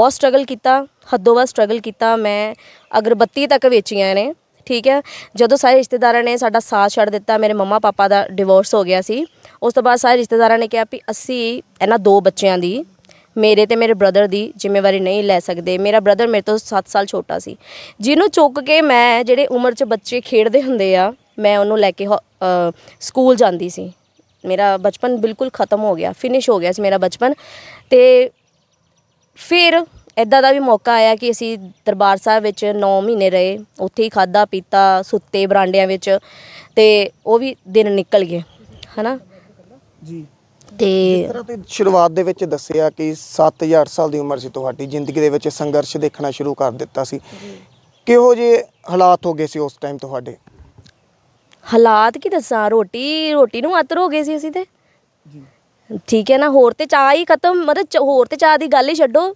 ਬਹੁਤ ਸਟਰਗਲ ਕੀਤਾ, ਹੱਦੋਂ ਵੱਧ ਸਟਰਗਲ ਕੀਤਾ ਮੈਂ, ਅਗਰਬੱਤੀ ਤੱਕ ਵੇਚੀਆਂ ਨੇ, ਠੀਕ ਹੈ। ਜਦੋਂ ਸਾਰੇ ਰਿਸ਼ਤੇਦਾਰਾਂ ਨੇ ਸਾਡਾ ਸਾਥ ਛੱਡ ਦਿੱਤਾ, ਮੇਰੇ ਮੰਮਾ ਪਾਪਾ ਦਾ ਡਿਵੋਰਸ ਹੋ ਗਿਆ ਸੀ, ਉਸ ਤੋਂ ਬਾਅਦ ਸਾਰੇ ਰਿਸ਼ਤੇਦਾਰਾਂ ਨੇ ਕਿਹਾ ਵੀ ਅਸੀਂ ਇਹਨਾਂ ਦੋ ਬੱਚਿਆਂ ਦੀ, ਮੇਰੇ ਤੇ ਮੇਰੇ ਬ੍ਰਦਰ ਦੀ ਜ਼ਿੰਮੇਵਾਰੀ ਨਹੀਂ ਲੈ ਸਕਦੇ। ਮੇਰਾ ਬ੍ਰਦਰ ਮੇਰੇ ਤੋਂ 7 ਸਾਲ ਛੋਟਾ ਸੀ। ਜਿਹਨੂੰ ਚੁੱਕ ਕੇ ਮੈਂ ਜਿਹੜੇ ਉਮਰ 'ਚ ਬੱਚੇ ਖੇਡਦੇ ਹੁੰਦੇ ਆ, ਮੈਂ ਉਹਨੂੰ ਲੈ ਕੇ ਹੋ- ਸਕੂਲ ਜਾਂਦੀ ਸੀ। ਮੇਰਾ ਬਚਪਨ ਬਿਲਕੁਲ ਖਤਮ ਹੋ ਗਿਆ ਫਿਨਿਸ਼ ਹੋ ਗਿਆ ਸੀ ਮੇਰਾ ਬਚਪਨ। ਤੇ ਫਿਰ ਇਦਾਂ ਦਾ ਵੀ ਮੌਕਾ ਆਇਆ ਕਿ ਅਸੀਂ ਦਰਬਾਰ ਸਾਹਿਬ ਵਿੱਚ 9 ਮਹੀਨੇ ਰਹੇ ਉੱਥੇ ਹੀ ਖਾਦਾ ਪੀਤਾ ਸੁੱਤੇ ਬਰਾਂਡਿਆਂ ਵਿੱਚ ਤੇ ਉਹ ਵੀ ਦਿਨ ਨਿਕਲ ਗਏ ਹਨਾ? ਜੀ। ਤੇ ਤਰ੍ਹਾਂ ਤੁਸੀਂ ਸ਼ੁਰੂਆਤ ਦੇ ਵਿੱਚ ਦੱਸਿਆ ਕਿ 7 ਜਾਂ 8 ਸਾਲ ਦੀ ਉਮਰ ਸੀ ਤੁਹਾਡੀ ਜ਼ਿੰਦਗੀ ਦੇ ਵਿੱਚ ਸੰਘਰਸ਼ ਦੇਖਣਾ ਸ਼ੁਰੂ ਕਰ ਦਿੱਤਾ ਸੀ। ਕਿਹੋ ਜਿਹੇ ਹਾਲਾਤ ਹੋ ਗਏ ਸੀ ਉਸ ਟਾਈਮ ਤੁਹਾਡੇ? ਹਾਲਾਤ ਕੀ ਦੱਸਾਂ? ਰੋਟੀ ਰੋਟੀ ਨੂੰ ਆਤਰ ਹੋ ਗਏ ਸੀ ਅਸੀਂ ਤੇ। ਜੀ। ਠੀਕ ਹੈ ਨਾ ਹੋਰ ਤੇ ਚਾਹ ਹੀ ਖਤਮ ਮਤਲਬ ਚ- ਹੋਰ ਤੇ ਚਾਹ ਦੀ ਗੱਲ ਹੀ ਛੱਡੋ।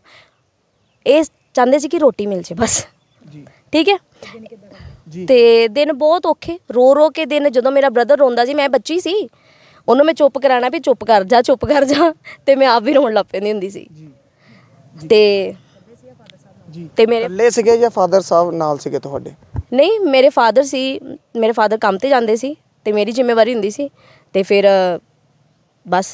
ਇਹ ਚਾਹੁੰਦੇ ਸੀ ਕਿ ਰੋਟੀ ਮਿਲ ਜੇ ਬਸ। ਜੀ। ਠੀਕ ਹੈ? ਜੀ। ਤੇ ਦਿਨ ਬਹੁਤ ਔਖੇ ਰੋ ਰੋ ਕੇ ਦਿਨ ਜਦੋਂ ਮੇਰਾ ਬ੍ਰਦਰ ਰੋਂਦਾ ਸੀ ਮੈਂ ਬੱਚੀ ਸੀ ਉਹਨੂੰ ਮੈਂ ਚੁੱਪ ਕਰਾਣਾ ਵੀ ਚੁੱਪ ਕਰ ਜਾ ਚੁੱਪ ਕਰ ਜਾ ਤੇ ਮੈਂ ਆਪ ਵੀ ਰੋਣ ਲੱਗ ਪੈਂਦੀ ਹੁੰਦੀ ਸੀ। ਜੀ। ਤੇ ਜੀ। ਤੇ ਮੇਰੇ ਇਕੱਲੇ ਸੀਗੇ ਜਾਂ ਫਾਦਰ ਸਾਹਿਬ ਨਾਲ ਸੀਗੇ ਤੁਹਾਡੇ? ਨਹੀਂ ਮੇਰੇ ਫਾਦਰ ਸੀ ਮੇਰੇ ਫਾਦਰ ਕੰਮ ਤੇ ਜਾਂਦੇ ਸੀ ਤੇ ਮੇਰੀ ਜ਼ਿੰਮੇਵਾਰੀ ਹੁੰਦੀ ਸੀ ਤੇ ਫਿਰ ਅ, ਬਸ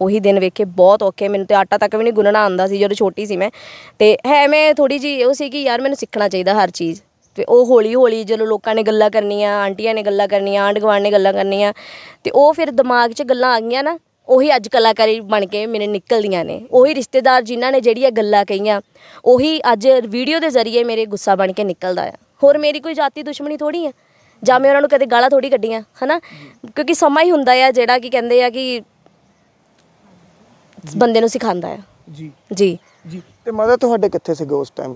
ਉਹੀ ਦਿਨ ਵੇਖੇ ਬਹੁਤ ਔਖੇ ਮੈਨੂੰ ਤੇ ਆਟਾ ਤੱਕ ਵੀ ਨਹੀਂ ਗੁੰਨਣਾ ਆਉਂਦਾ ਸੀ ਜਦੋਂ ਛੋਟੀ ਸੀ ਮੈਂ। ਤੇ ਹੈ ਮੈਂ ਥੋੜੀ ਜੀ ਉਹ ਸੀ ਕਿ ਯਾਰ ਮੈਨੂੰ ਸਿੱਖਣਾ ਚਾਹੀਦਾ ਹਰ ਚੀਜ਼। ਤੇ ਉਹ ਹੌਲੀ ਹੌਲੀ ਜਦੋਂ ਲੋਕਾਂ ਨੇ ਗੱਲਾਂ ਕਰਨੀਆਂ, ਆਂਟੀਆਂ ਨੇ ਗੱਲਾਂ ਕਰਨੀਆਂ, ਆਂਢ ਗੁਆਂਢ ਨੇ ਗੱਲਾਂ ਕਰਨੀਆਂ, ਤੇ ਉਹ ਫਿਰ ਦਿਮਾਗ 'ਚ ਗੱਲਾਂ ਆ ਗਈਆਂ ਨਾ, ਉਹੀ ਅੱਜ ਕਲਾਕਾਰੀ ਬਣ ਕੇ ਮੇਰੇ ਨਿਕਲਦੀਆਂ ਨੇ। ਉਹੀ ਰਿਸ਼ਤੇਦਾਰ ਜਿਨ੍ਹਾਂ ਨੇ ਜਿਹੜੀਆਂ ਗੱਲਾਂ ਕਹੀਆਂ, ਉਹੀ ਅੱਜ ਵੀਡੀਓ ਦੇ ਜ਼ਰੀਏ ਮੇਰੇ ਗੁੱਸਾ ਬਣ ਕੇ ਨਿਕਲਦਾ ਆ। ਹੋਰ ਮੇਰੀ ਕੋਈ ਜਾਤੀ ਦੁਸ਼ਮਣੀ ਥੋੜੀ ਆ? ਜਾਂ ਮੈਂ ਉਹਨਾਂ ਨੂੰ ਕਦੇ ਗਾਲਾਂ ਥੋੜੀ ਕੱਢੀਆਂ, ਹਨਾ? ਕਿਉਂਕਿ ਸਮਾਂ ਹੀ ਹੁੰਦਾ ਆ ਜਿਹੜਾ ਕਿ ਕਹਿੰਦੇ ਆ ਕਿ ਬੰਦੇ ਨੂੰ ਸਿਖਾਉਂਦਾ ਆ। ਜੀ। ਜੀ। ਜੀ। ਤੇ ਮਦਰ ਤੁਹਾਡੇ ਕਿੱਥੇ ਸੀਗੇ ਉਸ ਟਾਈਮ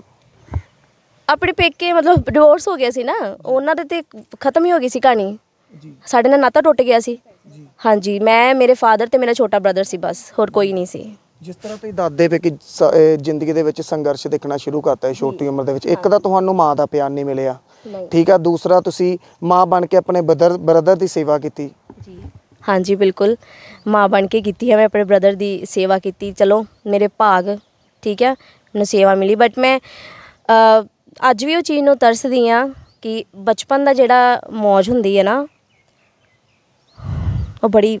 ਆਪਣੇ ਪੇਕੇ ਮਤਲਬ ਡਿਵੋਰਸ ਹੋ ਗਿਆ ਸੀ ਨਾ। ਉਹਨਾਂ ਦੇ ਤੇ ਖਤਮ ਹੀ ਹੋ ਗਈ ਸੀ ਕਹਾਣੀ। ਜੀ। ਸਾਡੇ ਨਾਲ ਨਾਤਾ ਟੁੱਟ ਗਿਆ ਸੀ। ਜੀ। ਹਾਂਜੀ ਮੈਂ ਮੇਰੇ ਫਾਦਰ ਤੇ ਮੇਰਾ ਛੋਟਾ ਬ੍ਰਦਰ ਸੀ ਬਸ ਹੋਰ ਕੋਈ ਨਹੀਂ ਸੀ। ਜਿਸ ਤਰ੍ਹਾਂ ਤੁਸੀਂ ਦੱਸਦੇ ਪਏ ਕਿ ਜ਼ਿੰਦਗੀ ਦੇ ਵਿੱਚ ਸੰਘਰਸ਼ ਦੇਖਣਾ ਸ਼ੁਰੂ ਕਰਤਾ ਹੈ ਛੋਟੀ ਉਮਰ ਦੇ ਵਿੱਚ। ਇੱਕ ਤਾਂ ਤੁਹਾਨੂੰ ਮਾਂ ਦਾ ਪਿਆਰ ਨਹੀਂ ਮਿਲਿਆ। ਠੀਕ ਆ ਦੂਸਰਾ ਤੁਸੀਂ ਮਾਂ ਬਣ ਕੇ ਆਪਣੇ ਬਦਰ ਬ੍ਰਦਰ ਦੀ ਸੇਵਾ ਕੀਤੀ। ਜੀ। ਹਾਂਜੀ, ਬਿਲਕੁਲ। ਮਾਂ ਬਣ ਕੇ ਕੀਤੀ ਹੈ, ਮੈਂ ਆਪਣੇ ਬ੍ਰਦਰ ਦੀ ਸੇਵਾ ਕੀਤੀ। ਚਲੋ, ਮੇਰੇ ਭਾਗ, ਠੀਕ ਹੈ, ਮੈਨੂੰ ਸੇਵਾ ਮਿਲੀ। ਬਟ ਮੈਂ ਅੱਜ ਵੀ ਉਹ ਚੀਜ਼ ਨੂੰ ਤਰਸਦੀ ਆ ਕਿ ਬਚਪਨ ਦਾ ਜਿਹੜਾ ਮੌਜ ਹੁੰਦੀ ਹੈ ਨਾ, ਉਹ ਬੜੀ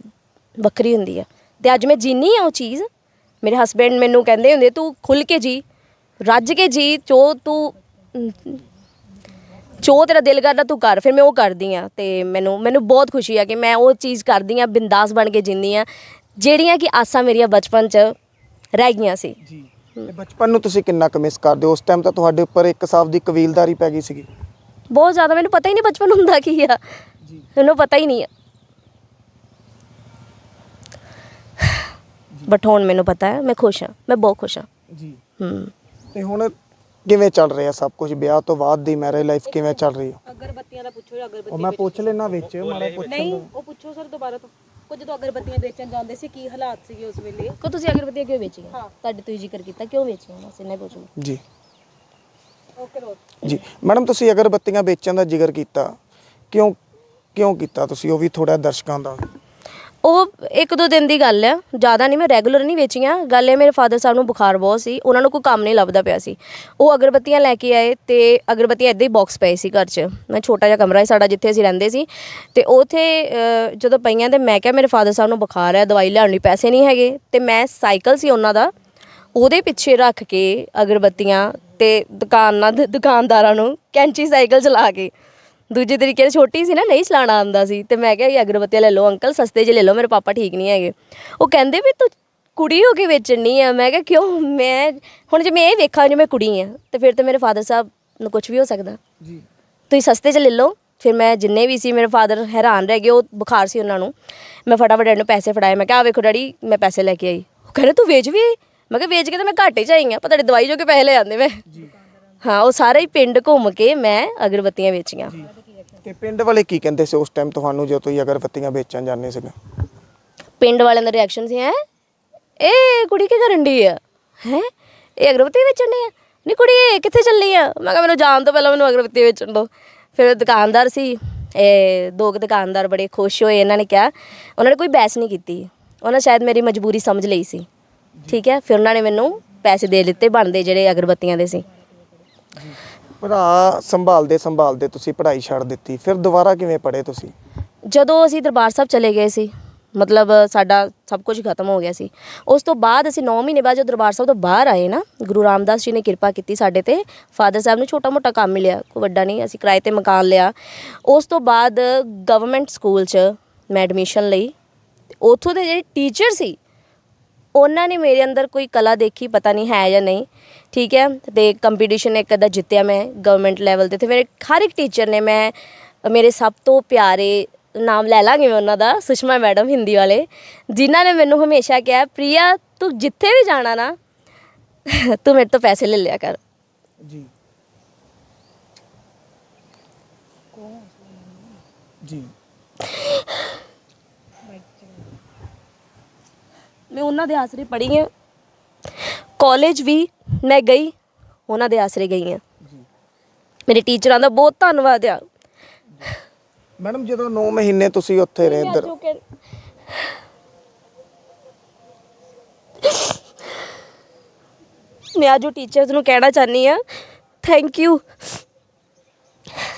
ਵੱਖਰੀ ਹੁੰਦੀ ਆ ਤੇ ਅੱਜ ਮੈਂ ਜੀਨੀ ਆ ਉਹ ਚੀਜ਼, ਮੇਰੇ ਹਸਬੰਡ ਮੈਨੂੰ ਕਹਿੰਦੇ ਹੁੰਦੇ, ਤੂੰ ਖੁੱਲ ਕੇ ਜੀ, ਰੱਜ ਕੇ ਜੀ, ਜੋ ਤੂੰ ਜੋ ਤੇਰਾ ਦਿਲ ਕਰਦਾ ਤੂੰ ਕਰ ਫਿਰ ਮੈਂ ਉਹ ਕਰਦੀ ਆ ਤੇ ਮੈਨੂੰ ਮੈਨੂੰ ਬਹੁਤ ਖੁਸ਼ੀ ਆ ਕਿ ਮੈਂ ਉਹ ਚੀਜ਼ ਕਰਦੀ ਆ ਬਿੰਦਾਸ ਬਣ ਕੇ ਜਿੰਦੀ ਆ ਜਿਹੜੀਆਂ ਕਿ ਆਸਾਂ ਮੇਰੀਆਂ ਬਚਪਨ 'ਚ ਰਹਿ ਗਈਆਂ ਸੀ। ਜੀ। ਤੇ ਬਚਪਨ ਨੂੰ ਤੁਸੀਂ ਕਿੰਨਾ ਕੁ ਮਿਸ ਕਰਦੇ ਹੋ? ਉਸ ਟਾਈਮ ਤਾਂ ਤੁਹਾਡੇ ਉੱਪਰ ਇੱਕ ਹਿਸਾਬ ਦੀ ਕਬੀਲਦਾਰੀ ਪੈ ਗਈ ਸੀਗੀ। ਬਹੁਤ ਜ਼ਿਆਦਾ ਮੈਨੂੰ ਪਤਾ ਹੀ ਨਹੀਂ ਬਚਪਨ ਹੁੰਦਾ ਕੀ ਆ। ਜੀ। ਮੈਨੂੰ ਪਤਾ ਹੀ ਨਹੀਂ ਆ। ਬਟ ਹੁਣ ਮੈਨੂੰ ਪਤਾ ਹੈ ਮੈਂ ਖੁਸ਼ ਹਾਂ ਮੈਂ ਬਹੁਤ ਖੁਸ਼ ਹਾਂ। ਜੀ। ਹੂੰ। ਤੇ ਹੁਣ ਕਿਵੇਂ ਚੱਲ ਰਿਹਾ ਸਭ ਕੁਝ? ਵਿਆਹ ਤੋਂ ਬਾਅਦ ਦੀ ਮੈਰਿਜ ਲਾਈਫ ਕਿਵੇਂ ਚੱਲ ਰਹੀ ਹੈ ਅਗਰਬੱਤੀਆਂ ਦਾ ਪੁੱਛੋ ਅਗਰਬੱਤੀ ਉਹ ਮੈਂ ਪੁੱਛ ਲੈਣਾ ਵਿੱਚ ਮਾੜਾ ਪੁੱਛਣ ਨਹੀਂ। ਉਹ ਪੁੱਛੋ ਸਰ ਦੁਬਾਰਾ ਤੋਂ। ਕੋ ਜਦੋਂ ਅਗਰਬੱਤੀਆਂ ਵੇਚਣ ਜਾਂਦੇ ਸੀ ਕੀ ਹਾਲਾਤ ਸੀਗੇ ਉਸ ਵੇਲੇ? ਕੋ ਤੁਸੀਂ ਅਗਰਬੱਤੀਆਂ ਕਿਉਂ ਵੇਚੀਆਂ? ਹਾਂ। ਤੁਹਾਡੇ ਤੁਸੀਂ ਜ਼ਿਕਰ ਕੀਤਾ ਕਿਉਂ ਵੇਚੀਆਂ? ਬਸ ਇੰਨਾ ਪੁੱਛੋ ਜੀ। ਓਕੇ ਰੋ ਜੀ। ਮੈਡਮ ਤੁਸੀਂ ਅਗਰਬੱਤੀਆਂ ਵੇਚਣ ਦਾ ਜ਼ਿਕਰ ਕੀਤਾ। ਕਿਉਂ ਕਿਉਂ ਕੀਤਾ ਤੁਸੀਂ? ਉਹ ਵੀ ਥੋੜਾ ਦਰਸ਼ਕਾਂ ਦਾ। ਉਹ ਇੱਕ ਦੋ ਦਿਨ ਦੀ ਗੱਲ ਹੈ ਜ਼ਿਆਦਾ ਨਹੀਂ, ਮੈਂ ਰੈਗੂਲਰ ਨਹੀਂ ਵੇਚੀਆਂ। ਗੱਲ ਇਹ, ਮੇਰੇ ਫਾਦਰ ਸਾਹਿਬ ਨੂੰ ਬੁਖਾਰ ਬਹੁਤ ਸੀ, ਉਹਨਾਂ ਨੂੰ ਕੋਈ ਕੰਮ ਨਹੀਂ ਲੱਭਦਾ ਪਿਆ ਸੀ। ਉਹ ਅਗਰਬੱਤੀਆਂ ਲੈ ਕੇ ਆਏ ਅਤੇ ਅਗਰਬੱਤੀਆਂ ਇੱਦਾਂ ਹੀ ਬੋਕਸ ਪਏ ਸੀ ਘਰ 'ਚ। ਮੈਂ ਛੋਟਾ ਜਿਹਾ ਕਮਰਾ ਸੀ, ਸਾਡਾ ਜਿੱਥੇ ਅਸੀਂ ਰਹਿੰਦੇ ਸੀ। ਅਤੇ ਉੱਥੇ ਜਦੋਂ ਪਈਆਂ ਤਾਂ ਮੈਂ ਕਿਹਾ, ਮੇਰੇ ਫਾਦਰ ਸਾਹਿਬ ਨੂੰ ਬੁਖਾਰ ਹੈ ਦਵਾਈ ਲਿਆਉਣ ਲਈ ਪੈਸੇ ਨਹੀਂ ਹੈਗੇ। ਅਤੇ ਮੈਂ ਸਾਈਕਲ ਸੀ ਉਹਨਾਂ ਦਾ, ਉਹਦੇ ਪਿੱਛੇ ਰੱਖ ਕੇ ਅਗਰਬੱਤੀਆਂ ਅਤੇ ਦੁਕਾਨਾਂ, ਦੁਕਾਨਦਾਰਾਂ ਨੂੰ ਕੈਂਚੀ ਸਾਈਕਲ ਚਲਾ ਕੇ ਦੂਜੇ ਤਰੀਕੇ ਨਾਲ ਛੋਟੀ ਸੀ ਨਾ ਨਹੀਂ ਚਲਾਉਣਾ ਆਉਂਦਾ ਸੀ ਤੇ ਮੈਂ ਕਿਹਾ ਇਹ ਅਗਰਬੱਤੀਆਂ ਲੈ ਲਓ ਅੰਕਲ ਸਸਤੇ 'ਚ ਲੈ ਲਓ ਮੇਰੇ ਪਾਪਾ ਠੀਕ ਨਹੀਂ ਹੈਗੇ। ਉਹ ਕਹਿੰਦੇ ਵੀ ਤੂੰ ਕੁੜੀ ਹੋ ਕੇ ਵੇਚਣੀ ਆ। ਮੈਂ ਕਿਹਾ ਕਿਉਂ? ਮੈਂ ਹੁਣ ਜੇ ਮੈਂ ਇਹ ਵੇਖਾਂ ਜੇ ਮੈਂ ਕੁੜੀ ਆ ਤੇ ਫਿਰ ਤੇ ਮੇਰੇ ਫਾਦਰ ਸਾਹਿਬ ਨੂੰ ਕੁਝ ਵੀ ਹੋ ਸਕਦਾ। ਜੀ। ਤੁਸੀਂ ਸਸਤੇ 'ਚ ਲੈ ਲਓ ਫਿਰ ਮੈਂ ਜਿੰਨੇ ਵੀ ਸੀ ਮੇਰੇ ਫਾਦਰ ਹੈਰਾਨ ਰਹਿ ਗਏ ਉਹ ਬੁਖਾਰ ਸੀ ਉਹਨਾਂ ਨੂੰ। ਮੈਂ ਫਟਾਫਟ ਇਹਨੂੰ ਪੈਸੇ ਫੜਾਏ ਮੈਂ ਕਿਹਾ ਆ ਵੇਖੋ ਡੈਡੀ ਮੈਂ ਪੈਸੇ ਲੈ ਕੇ ਆਈ। ਉਹ ਕਹਿੰਦੇ ਤੂੰ ਵੇਚ ਵੀ ਆਈ? ਮੈਂ ਕਿਹਾ ਵੇਚ ਕੇ ਤਾਂ ਮੈਂ ਘਾਟੇ 'ਚ ਆਈ ਆ ਪਰ ਤੁਹਾਡੀ ਦਵਾਈ ਜੋ ਕੇ ਪੈਸੇ ਲੈ ਆਂਦੇ ਮੈਂ। ਜੀ। ਹਾਂ ਉਹ ਸਾਰੇ ਹੀ ਪਿੰਡ ਘੁੰਮ ਕੇ ਮੈਂ ਅਗਰਬੱਤੀਆਂ ਵੇਚੀਆਂ। ਜੀ। ਤੇ ਪਿੰਡ ਵਾਲੇ ਕੀ ਕਹਿੰਦੇ ਸੀ ਉਸ ਟਾਈਮ ਤੁਹਾਨੂੰ ਜਦੋਂ ਤੁਸੀਂ ਅਗਰਬੱਤੀਆਂ ਵੇਚਣ ਜਾਂਦੇ ਸੀਗੇ? ਪਿੰਡ ਵਾਲਿਆਂ ਦਾ ਰਿਐਕਸ਼ਨ ਸੀ, ਹੈ? ਇਹ ਕੁੜੀ ਕੀ ਕਰਨ ਦੀ ਆ? ਹੈ? ਇਹ ਅਗਰਬੱਤੀ ਵੇਚਣ ਦੀ ਆ? ਨਹੀਂ ਕੁੜੀ, ਇਹ ਕਿੱਥੇ ਚੱਲੀ ਆ? ਮੈਂ ਕਿਹਾ ਮੈਨੂੰ ਜਾਣ ਤੋਂ ਪਹਿਲਾਂ ਮੈਨੂੰ ਅਗਰਬੱਤੀ ਵੇਚਣ ਦੋ। ਫਿਰ ਦੁਕਾਨਦਾਰ ਸੀ, ਇਹ ਦੋ ਕੁ ਦੁਕਾਨਦਾਰ ਬੜੇ ਖੁਸ਼ ਹੋਏ, ਇਹਨਾਂ ਨੇ ਕਿਹਾ, ਉਹਨਾਂ ਨੇ ਕੋਈ ਬਹਿਸ ਨਹੀਂ ਕੀਤੀ। ਉਹਨਾਂ ਸ਼ਾਇਦ ਮੇਰੀ ਮਜਬੂਰੀ ਸਮਝ ਲਈ ਸੀ। ਠੀਕ ਹੈ? ਫਿਰ ਉਹਨਾਂ ਨੇ ਮੈਨੂੰ ਪੈਸੇ ਦੇ ਦਿੱਤੇ ਬਣਦੇ ਜਿਹੜੇ ਅਗਰਬੱਤੀਆਂ ਦੇ ਸੀ। ਭਰਾ ਸੰਭਾਲਦੇ ਸੰਭਾਲਦੇ ਤੁਸੀਂ ਪੜ੍ਹਾਈ ਛੱਡ ਦਿੱਤੀ, ਫਿਰ ਦੁਬਾਰਾ ਕਿਵੇਂ ਪੜ੍ਹੇ ਤੁਸੀਂ? ਜਦੋਂ ਅਸੀਂ ਦਰਬਾਰ ਸਾਹਿਬ ਚਲੇ ਗਏ ਸੀ, ਮਤਲਬ ਸਾਡਾ ਸਭ ਕੁਝ ਖਤਮ ਹੋ ਗਿਆ ਸੀ, ਉਸ ਤੋਂ ਬਾਅਦ ਅਸੀਂ 9 ਮਹੀਨੇ ਬਾਅਦ ਜਦੋਂ ਦਰਬਾਰ ਸਾਹਿਬ ਤੋਂ ਬਾਹਰ ਆਏ ਨਾ, ਗੁਰੂ ਰਾਮਦਾਸ ਜੀ ਨੇ ਕਿਰਪਾ ਕੀਤੀ ਸਾਡੇ ਤੇ, ਫਾਦਰ ਸਾਹਿਬ ਨੂੰ ਛੋਟਾ ਮੋਟਾ ਕੰਮ ਮਿਲਿਆ, ਕੋਈ ਵੱਡਾ ਨਹੀਂ, ਅਸੀਂ ਕਿਰਾਏ ਤੇ ਮਕਾਨ ਲਿਆ। ਉਸ ਤੋਂ ਬਾਅਦ ਗਵਰਨਮੈਂਟ ਸਕੂਲ 'ਚ ਮੈਂ ਐਡਮਿਸ਼ਨ ਲਈ, ਉੱਥੋਂ ਦੇ ਜਿਹੜੇ ਟੀਚਰ ਸੀ ਉਹਨਾਂ ਨੇ ਮੇਰੇ ਅੰਦਰ ਕੋਈ ਕਲਾ ਦੇਖੀ ਪਤਾ ਨਹੀਂ ਹੈ ਜਾਂ ਨਹੀਂ ਠੀਕ ਹੈ? ਤੇ ਕੰਪੀਟੀਸ਼ਨ ਇੱਕ ਅੱਧਾ ਜਿੱਤਿਆ ਮੈਂ ਗਵਰਨਮੈਂਟ ਲੈਵਲ ਤੇ ਤੇ ਮੇਰੇ ਹਰ ਇੱਕ ਟੀਚਰ ਨੇ ਮੈਂ ਮੇਰੇ ਸਭ ਤੋਂ ਪਿਆਰੇ ਨਾਮ ਲੈ ਲਾਂਗੀ ਮੈਂ ਉਹਨਾਂ ਦਾ ਸੁਸ਼ਮਾ ਮੈਡਮ ਹਿੰਦੀ ਵਾਲੇ ਜਿਨ੍ਹਾਂ ਨੇ ਮੈਨੂੰ ਹਮੇਸ਼ਾ ਕਿਹਾ ਪ੍ਰਿਆ ਤੂੰ ਜਿੱਥੇ ਵੀ ਜਾਣਾ ਨਾ ਤੂੰ ਮੇਰੇ ਤੋਂ ਪੈਸੇ ਲੈ ਲਿਆ ਕਰ। ਜੀ। ਜੀ। ਮੈਂ ਉਹਨਾਂ ਦੇ ਆਸਰੇ ਪੜ੍ਹੀ ਹਾਂ ਕਾਲਜ ਵੀ ਮੈਂ ਗਈ ਉਹਨਾਂ ਦੇ ਆਸਰੇ ਗਈ ਹਾਂ ਜੀ। ਮੇਰੇ ਟੀਚਰਾਂ ਦਾ ਬਹੁਤ ਧੰਨਵਾਦ ਆ। ਮੈਡਮ ਜਦੋਂ 9 ਮਹੀਨੇ ਤੁਸੀਂ ਉੱਥੇ ਰਹੇ ਮੈਂ ਦਰ ਜੋ ਕਹਿ- ਮੈਂ ਅੱਜ ਉਹ ਟੀਚਰਸ ਨੂੰ ਕਹਿਣਾ ਚਾਹਨੀ ਆ ਥੈਂਕ ਯੂ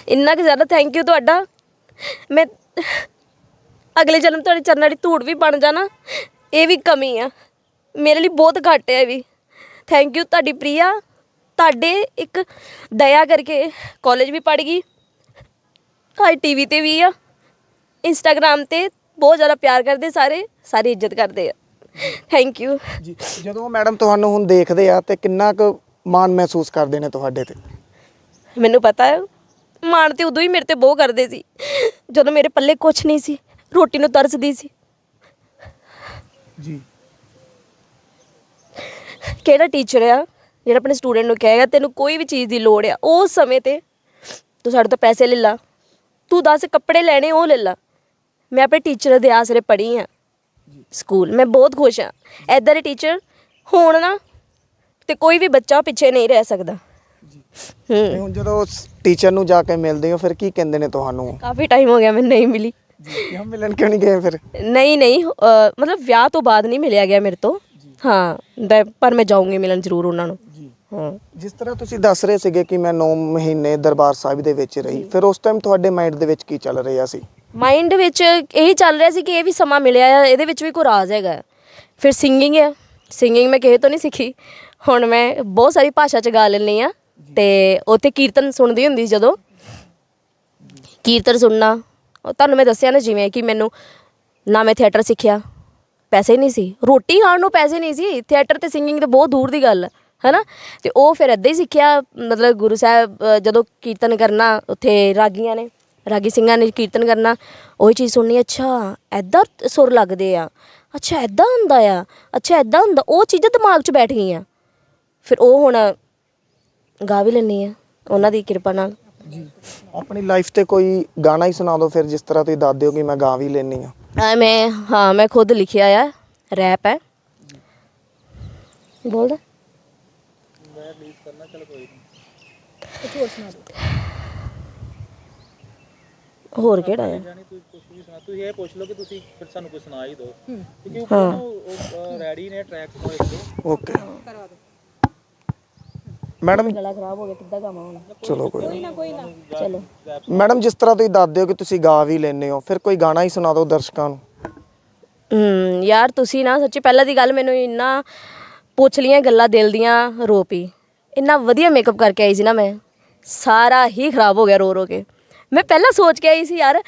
ਇੰਨਾ ਕਿ ਜ਼ਿਆਦਾ ਥੈਂਕ ਯੂ ਤੁਹਾਡਾ। ਮੈਂ ਅਗਲੇ ਜਨਮ ਤੁਹਾਡੇ ਚਰਨਾਂ ਦੀ ਧੂੜ ਵੀ ਬਣ ਜਾਣਾ। ਇਹ ਵੀ ਕਮੀ ਆ। ਮੇਰੇ ਲਈ ਬਹੁਤ ਘੱਟ ਹੈ ਇਹ ਵੀ। ਥੈਂਕ ਯੂ ਤੁਹਾਡੀ ਪ੍ਰਿਆ। ਤੁਹਾਡੇ ਇੱਕ ਦਇਆ ਕਰਕੇ ਕਾਲਜ ਵੀ ਪੜ ਗਈ। ਅੱਜ ਟੀਵੀ ਤੇ ਵੀ ਆ। ਇੰਸਟਾਗ੍ਰam ਤੇ ਬਹੁਤ ਜ਼ਿਆਦਾ ਪਿਆਰ ਕਰਦੇ ਸਾਰੇ। ਸਾਰੇ ਇੱਜ਼ਤ ਕਰਦੇ ਆ। ਥੈਂਕ ਯੂ ਜੀ ਜਦੋਂ ਮੈਡਮ ਤੁਹਾਨੂੰ ਹੁਣ ਦੇਖਦੇ ਆ ਤੇ ਕਿੰਨਾ ਕੁ ਮਾਣ ਮਹਿਸੂਸ ਕਰਦੇ ਨੇ ਤੁਹਾਡੇ ਤੇ? ਮੈਨੂੰ ਪਤਾ ਹੈ। ਮਾਣ ਤੇ ਉਦੋਂ ਹੀ ਮੇਰੇ ਤੇ ਬਹੁਤ ਕਰਦੇ ਸੀ। ਜਦੋਂ ਮੇਰੇ ਪੱਲੇ ਕੁਝ ਨਹੀਂ ਸੀ ਰੋਟੀ ਨੂੰ ਤਰਸਦੀ ਸੀ। ਜੀ। ਕਿਹੜਾ ਟੀਚਰ ਆ ਜਿਹੜਾ ਆਪਣੇ ਸਟੂਡੈਂਟ ਨੂੰ ਕਹੇਗਾ ਤੈਨੂੰ ਕੋਈ ਵੀ ਚੀਜ਼ ਦੀ ਲੋੜ ਆ ਉਸ ਸਮੇਂ ਤੇ ਤੂੰ ਸਾਡੇ ਤੋਂ ਪੈਸੇ ਲੈ ਲਾ। ਤੂੰ ਦੱਸ ਕੱਪੜੇ ਲੈਣੇ ਉਹ ਲੈ ਲਾ। ਮੈਂ ਆਪਣੇ ਟੀਚਰ ਦੇ ਆਸਰੇ ਪੜ੍ਹੀ ਆ। ਸਕੂਲ ਮੈਂ ਬਹੁਤ ਖੁਸ਼ ਆ। ਐਦਾਂ ਦੇ ਟੀਚਰ ਹੋਣ ਨਾ ਤੇ ਕੋਈ ਵੀ ਬੱਚਾ ਪਿੱਛੇ ਨਹੀਂ ਰਹਿ ਸਕਦਾ। ਹੂੰ। ਹੁਣ ਜਦੋਂ ਟੀਚਰ ਨੂੰ ਜਾ ਕੇ ਮਿਲਦੇ ਹੋ ਫਿਰ ਕੀ ਕਹਿੰਦੇ ਨੇ ਤੁਹਾਨੂੰ? ਕਾਫੀ ਟਾਈਮ ਹੋ ਗਿਆ ਮੈਂ ਨਹੀਂ ਮਿਲੀ। ਜੀ ਮਿਲਣ ਕਿਉਂ ਨਹੀਂ ਗਏ ਫਿਰ? ਨਹੀਂ ਨਹੀਂ ਅ, ਮਤਲਬ ਵਿਆਹ ਤੋਂ ਬਾਅਦ ਨਹੀਂ ਮਿਲਿਆ ਗਿਆ ਮੇਰੇ ਤੋਂ। ਹਾਂ ਦ- ਪਰ ਮੈਂ ਜਾਊਂਗੀ ਮਿਲਣ ਜ਼ਰੂਰ ਉਹਨਾਂ ਨੂੰ। ਜੀ। ਹਾਂ। ਜਿਸ ਤਰ੍ਹਾਂ ਤੁਸੀਂ ਦੱਸ ਰਹੇ ਸੀਗੇ ਕਿ ਮੈਂ 9 ਮਹੀਨੇ ਦਰਬਾਰ ਸਾਹਿਬ ਦੇ ਵਿੱਚ ਰਹੀ ਫਿਰ ਉਸ ਟਾਈਮ ਤੁਹਾਡੇ ਮਾਈਂਡ ਦੇ ਵਿੱਚ ਕੀ ਚੱਲ ਰਿਹਾ ਸੀ? ਮਾਈਂਡ ਵਿੱਚ ਇਹੀ ਚੱਲ ਰਿਹਾ ਸੀ ਕਿ ਇਹ ਵੀ ਸਮਾਂ ਮਿਲਿਆ ਆ ਇਹਦੇ ਵਿੱਚ ਵੀ ਕੋਈ ਰਾਜ਼ ਹੈਗਾ। ਫਿਰ ਸਿੰਗਿੰਗ ਆ। ਸਿੰਗਿੰਗ ਮੈਂ ਕਿਸੇ ਤੋਂ ਨਹੀਂ ਸਿੱਖੀ। ਹੁਣ ਮੈਂ ਬਹੁਤ ਸਾਰੀ ਭਾਸ਼ਾ ਚ ਗਾ ਲੈਂਦੀ ਆ। ਤੇ ਉੱਥੇ ਕੀਰਤਨ ਸੁਣਦੀ ਹੁੰਦੀ ਸੀ ਜਦੋਂ। ਕੀਰਤਨ ਸੁਣਨਾ ਤੁਹਾਨੂੰ ਮੈਂ ਦੱਸਿਆ ਨਾ ਜਿਵੇਂ ਕਿ ਮੈਨੂੰ ਨਾ ਮੈਂ ਥੀਏਟਰ ਸਿੱਖਿਆ, ਪੈਸੇ ਨਹੀਂ ਸੀ। ਰੋਟੀ ਖਾਣ ਨੂੰ ਪੈਸੇ ਨਹੀਂ ਸੀ ਥੀਏਟਰ ਤੇ ਸਿੰਗਿੰਗ ਤੇ ਬਹੁਤ ਦੂਰ ਦੀ ਗੱਲ ਹੈ ਹੈਨਾ? ਤੇ ਉਹ ਫਿਰ ਇੱਦਾਂ ਹੀ ਸਿੱਖਿਆ, ਮਤਲਬ ਗੁਰੂ ਸਾਹਿਬ ਜਦੋਂ ਕੀਰਤਨ ਕਰਨਾ, ਉੱਥੇ ਰਾਗੀਆਂ ਨੇ, ਰਾਗੀ ਸਿੰਘਾਂ ਨੇ ਕੀਰਤਨ ਕਰਨਾ, ਉਹੀ ਚੀਜ਼ ਸੁਣਨੀ, ਅੱਛਾ ਐਦਾਂ ਸੁਰ ਲੱਗਦੇ ਆ, ਅੱਛਾ ਐਦਾਂ ਹੁੰਦਾ ਆ, ਅੱਛਾ ਐਦਾਂ ਹੁੰਦਾ, ਉਹ ਚੀਜ਼ਾਂ ਦਿਮਾਗ 'ਚ ਬੈਠ ਗਈਆਂ। ਫਿਰ ਉਹ ਹੁਣ ਗਾ ਵੀ ਲੈਂਦੀ ਆ, ਉਹਨਾਂ ਦੀ ਕਿਰਪਾ ਨਾਲ। ਜੀ। ਆਪਣੀ ਲਾਈਫ ਤੇ ਕੋਈ ਗਾਣਾ ਹੀ ਸੁਣਾ ਦਿਓ ਫਿਰ ਜਿਸ ਤਰ੍ਹਾਂ ਤੁਸੀਂ ਦੱਸਦੇ ਹੋ ਕਿ ਮੈਂ ਗਾ ਵੀ ਲੈਣੀ ਆ ਮੈਂ ਹਾਂ ਮੈਂ ਖੁਦ ਲਿਖਿਆ ਆ ਰੈਪ ਹੈ। ਬੋਲਦਾ ਹੋਰ ਕਿਹੜਾ ਆ? ਜਾਨੀ ਤੁਸੀਂ ਕੁਝ ਵੀ ਸੁਣਾ ਤੁਸੀਂ ਇਹ ਪੁੱਛ ਲਓ ਕਿ ਤੁਸੀਂ ਫਿਰ ਸਾਨੂੰ ਕੋਈ ਸੁਣਾ ਹੀ ਦਿਓ। ਕਿਉਂਕਿ ਉਹ ਹਾਂ। ਨਾ ਉਹ ਰੈਡੀ ਨੇ ਟਰੈਕ ਤੋਂ ਇੱਕ ਦੋ। ਓਕੇ ਮੈਡਮ ਗਲਾ ਖਰਾਬ ਹੋ ਗਿਆ ਕਿੱਦਾਂ ਗਾਵਾਂ ਹੁਣ? ਚਲੋ ਕੋਈ ਨਾ ਚਲੋ। ਮੈਡਮ ਜਿਸ ਤਰ੍ਹਾਂ ਤੁਸੀਂ ਦੱਸਦੇ ਹੋ ਕਿ ਤੁਸੀਂ ਗਾ ਵੀ ਲੈਂਦੇ ਹੋ ਫਿਰ ਕੋਈ ਗਾਣਾ ਹੀ ਸੁਣਾ ਦਿਓ ਦਰਸ਼ਕਾਂ ਨੂੰ। ਹੂੰ ਯਾਰ ਤੁਸੀਂ ਨਾ ਸੱਚੀ ਪਹਿਲਾਂ ਦੀ ਗੱਲ ਮੈਨੂੰ ਇੰਨਾ ਪੁੱਛ ਲੀਆਂ ਗੱਲਾਂ ਦਿਲ ਦੀਆਂ ਰੋ ਪਈ ਇੰਨਾ ਵਧੀਆ ਮੇਕਅਪ ਕਰਕੇ ਆਈ ਸੀ ਨਾ ਮੈਂ। ਸਾਰਾ ਹੀ ਖਰਾਬ ਹੋ ਗਿਆ ਰੋ ਰੋ ਕੇ। ਮੈਂ ਪਹਿਲਾਂ ਸੋਚ ਕੇ ਆਈ ਸੀ ਯਾਰ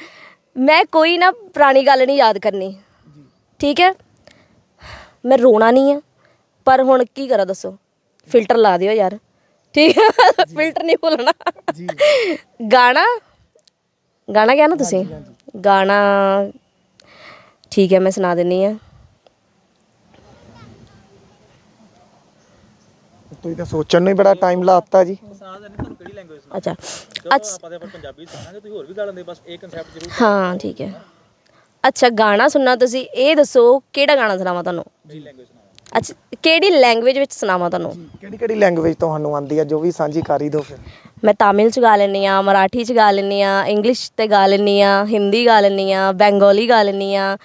ਮੈਂ ਕੋਈ ਨਾ ਪੁਰਾਣੀ ਗੱਲ ਨਹੀਂ ਯਾਦ ਕਰਨੀ। ਠੀਕ ਹੈ? ਮੈਂ ਰੋਣਾ ਨਹੀਂ ਆ। ਪਰ ਹੁਣ ਕੀ ਕਰਾਂ ਦੱਸੋ? ਫਿਲਟਰ ਲਾ ਦਿਓ ਯਾਰ। ਠੀਕ ਹੈ? ਫਿਲਟਰ ਨਹੀਂ ਭੁੱਲਣਾ। ਜੀ। ਗਾਣਾ? ਗਾਣਾ ਕਿਹਾ ਨਾ ਤੁਸੀਂ? ਗਾਣਾ ਠੀਕ ਹੈ ਮੈਂ ਸੁਣਾ ਦਿੰਨੀ ਆ। ਤੁਸੀਂ ਤਾਂ ਸੋਚਣ ਨੂੰ ਹੀ ਬੜਾ ਟਾਈਮ ਲਾਤਾ ਜੀ। ਤੁਹਾਨੂੰ ਕਿਹੜੀ ਲੈਂਗੁਏਜ ਸੁਣਾ ਅੱਛਾ ਅੱਛ ਆਪਾਂ ਤੇ ਆਪਾਂ ਪੰਜਾਬੀ ਸੁਣਾਂਗੇ ਤੁਸੀਂ ਹੋਰ ਵੀ ਗਾ ਲੈਂਦੇ ਬਸ ਇਹ ਕਨਸੈਪਟ ਜ਼ਰੂਰ ਹਾਂ ਠੀਕ ਹੈ। ਅੱਛਾ ਗਾਣਾ ਸੁਣਨਾ ਤੁਸੀਂ ਇਹ ਦੱਸੋ ਕਿਹੜਾ ਗਾਣਾ ਸੁਣਾਵਾਂ ਤੁਹਾਨੂੰ? ਲੈਂਗੁਏਜ ਅੱਛਾ ਕਿਹੜੀ ਲੈਂਗੁਏਜ ਵਿੱਚ ਸੁਣਾਵਾਂ ਤੁਹਾਨੂੰ? ਕਿਹੜੀ ਕਿਹੜੀ ਲੈਂਗੁਏਜ ਤੁਹਾਨੂੰ ਆਉਂਦੀ ਆ ਜੋ ਵੀ ਸਾਂਝੀ ਕਰ ਦਿਓ ਫਿਰ। ਮੈਂ ਤਾਮਿਲ ਚ ਗਾ ਲੈਂਦੀ ਆ ਮਰਾਠੀ ਚ ਗਾ ਲੈਂਦੀ ਆ ਇੰਗਲਿਸ਼ ਤੇ ਗਾ ਲੈਂਦੀ ਆ ਹਿੰਦੀ ਗਾ ਲੈਂਦੀ ਆ ਬੰਗਾਲੀ ਗਾ ਲੈਂਦੀ ਆ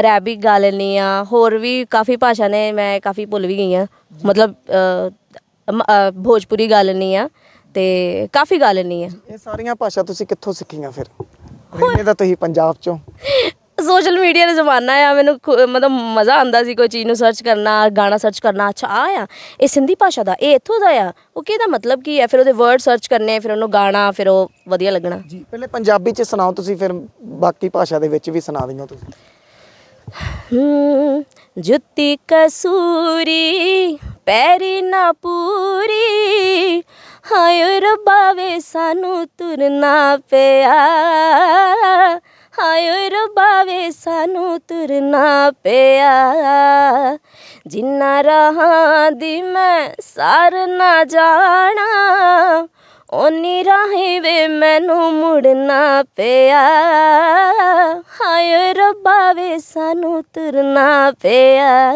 ਅਰੈਬਿਕ ਗਾ ਲੈਂਦੀ ਹਾਂ ਹੋਰ ਵੀ ਕਾਫੀ ਭਾਸ਼ਾ ਨੇ ਮੈਂ ਕਾਫੀ ਭੁੱਲ ਵੀ ਗਈ ਹਾਂ। ਮਤਲਬ ਅ, ਭੋਜਪੁਰੀ ਗਾ ਲੈਂਦੀ ਹਾਂ ਤੇ ਕਾਫੀ ਗਾ ਲੈਂਦੀ ਹਾਂ। ਇਹ ਸਾਰੀਆਂ ਭਾਸ਼ਾ ਤੁਸੀਂ ਕਿੱਥੋਂ ਸਿੱਖੀਆਂ ਫਿਰ? ਤਾਂ ਤੁਸੀਂ ਪੰਜਾਬ ਚੋਂ। ਸੋਸ਼ਲ ਮੀਡੀਆ ਦਾ ਜ਼ਮਾਨਾ ਆ ਮੈਨੂੰ ਖੁ- ਮਤਲਬ ਮਜ਼ਾ ਆਉਂਦਾ ਸੀ ਕੋਈ ਚੀਜ਼ ਨੂੰ ਸਰਚ ਕਰਨਾ ਗਾਣਾ ਸਰਚ ਕਰਨਾ। ਅੱਛਾ ਆ ਆ ਇਹ ਸਿੰਧੀ ਭਾਸ਼ਾ ਦਾ ਇਹ ਇੱਥੋਂ ਦਾ ਆ? ਉਹ ਕਿਹਦਾ ਮਤਲਬ ਕੀ ਹੈ ਫਿਰ ਉਹਦੇ ਵਰਡ ਸਰਚ ਕਰਨੇ ਫਿਰ ਉਹਨੂੰ ਗਾਣਾ ਫਿਰ ਉਹ ਵਧੀਆ ਲੱਗਣਾ। ਜੀ ਪਹਿਲੇ ਪੰਜਾਬੀ ਚ ਸੁਣਾਓ ਤੁਸੀਂ ਫਿਰ ਬਾਕੀ ਭਾਸ਼ਾ ਦੇ ਵਿੱਚ ਵੀ ਸੁਣਾ ਦਿਓ ਤੁਸੀਂ। ਹਮ, ਜੁੱਤੀ ਕਸੂਰੀ ਪੈਰੀ ਨਾ ਪੂਰੀ। ਹਾਏ ਰੱਬਾ ਵੇ ਸਾਨੂੰ ਤੁਰਨਾ ਪਿਆ। ਹਾਏ ਰੱਬਾ ਵੇ, ਸਾਨੂੰ ਤੁਰਨਾ ਪਿਆ। ਜਿੰਨਾ ਰਾਹਾਂ ਦੀ ਮੈਂ ਸਾਰ ਨਾ ਜਾਣਾ, ਓਨੀ ਰਾਹੀਂ ਵੇ ਮੈਨੂੰ ਮੁੜਨਾ ਪਿਆ। ਹਾਏ ਰੱਬਾ ਵੇ, ਸਾਨੂੰ ਤੁਰਨਾ ਪਿਆ।